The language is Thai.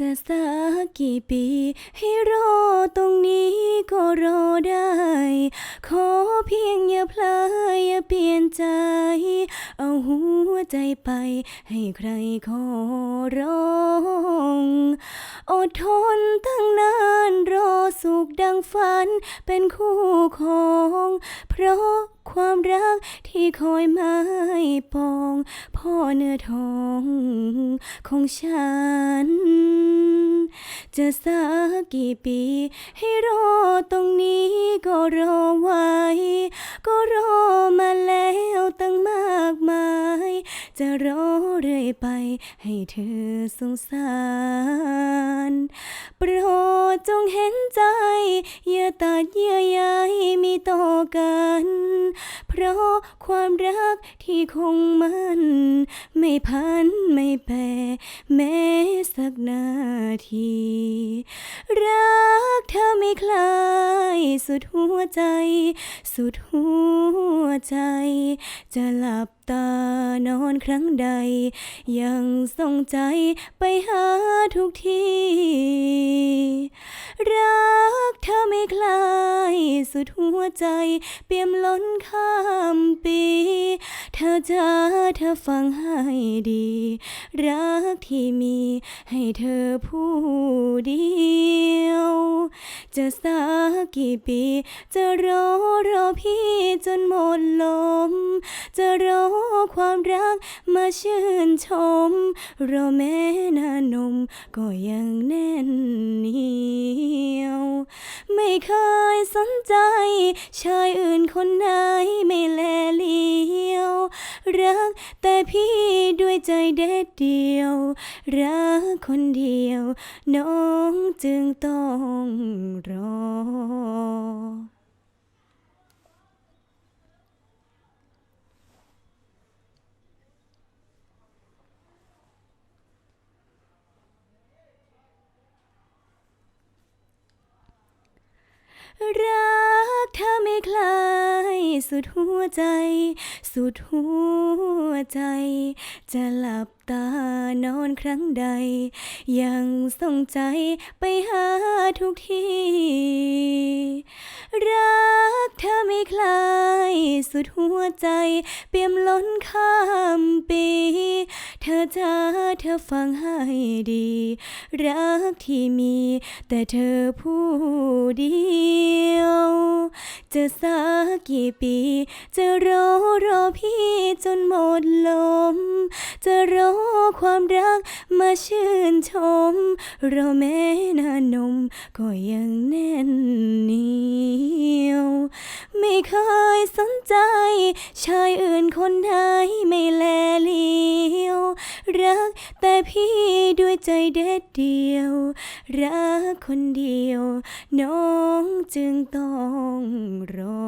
จะสักกี่ปี ให้รอตรงนี้ก็รอได้ ขอเพียงอย่าเพลาดอย่าเปลี่ยนใจ เอาหัวใจไป ให้ใครขอร้องอดทนตั้งนานรอสุขดังฝัน เป็นคู่ของ เพราะ ความรักที่คอยไม่ปองพ่อเนื้อทองของฉัน จะสักกี่ปี ให้รอตรงนี้ก็รอไว้ ก็รอมาแล้วตั้งมากมาย จะรอเรื่อยไป ให้เธอสงสาร โปรดจงเห็นใจ อย่าตัดเยื่อใยมีต่อกัน เพราะความรักที่คงมัน ไม่พันไม่แปรแม้สักนาที รักเธอไม่คลาย สุดหัวใจ สุดหัวใจ จะหลับตานอนครั้งใด ยังส่งใจไปหาทุกทีรักเธอไม่คลาย สุดหัวใจ เปี่ยมล้นข้ามปี ธอจะเธอฟังให้ดี รักที่มีให้เธอผู้เดียว จะสักกี่ปี จะรอรอพี่จนหมดลม จะรอความรักมาชื่นชม รอแม้หนานมก็ยังแน่นเหนียว ไม่เคยสนใจ ชายอื่นคนไหนไม่แลเลียว รักแต่พี่ด้วยใจเด็ดเดียว รักคนเดียว น้องจึงต้องรอ รักเธอไม่คลาย สุดหัวใจ สุดหัวใจ จะหลับตานอนครั้งใด ยังส่งใจไปหาทุกทีรักเธอไม่คลาย สุดหัวใจ เปี่ยมล้นข้ามปี เธอจะเธอฟังให้ดี รักที่มี แต่เธอผู้เดียว จะสักกี่ปี จะรอรอพี่จนหมดลม จะรอความรักมาชื่นชม รอแม้นานม ก็ยังแน่นเหนียวไม่เคยสนใจ ชายอื่นคนไหนไม่แลเลีย รัก แต่พี่ด้วยใจเด็ดเดียว รักคนเดียว น้องจึงต้องรอ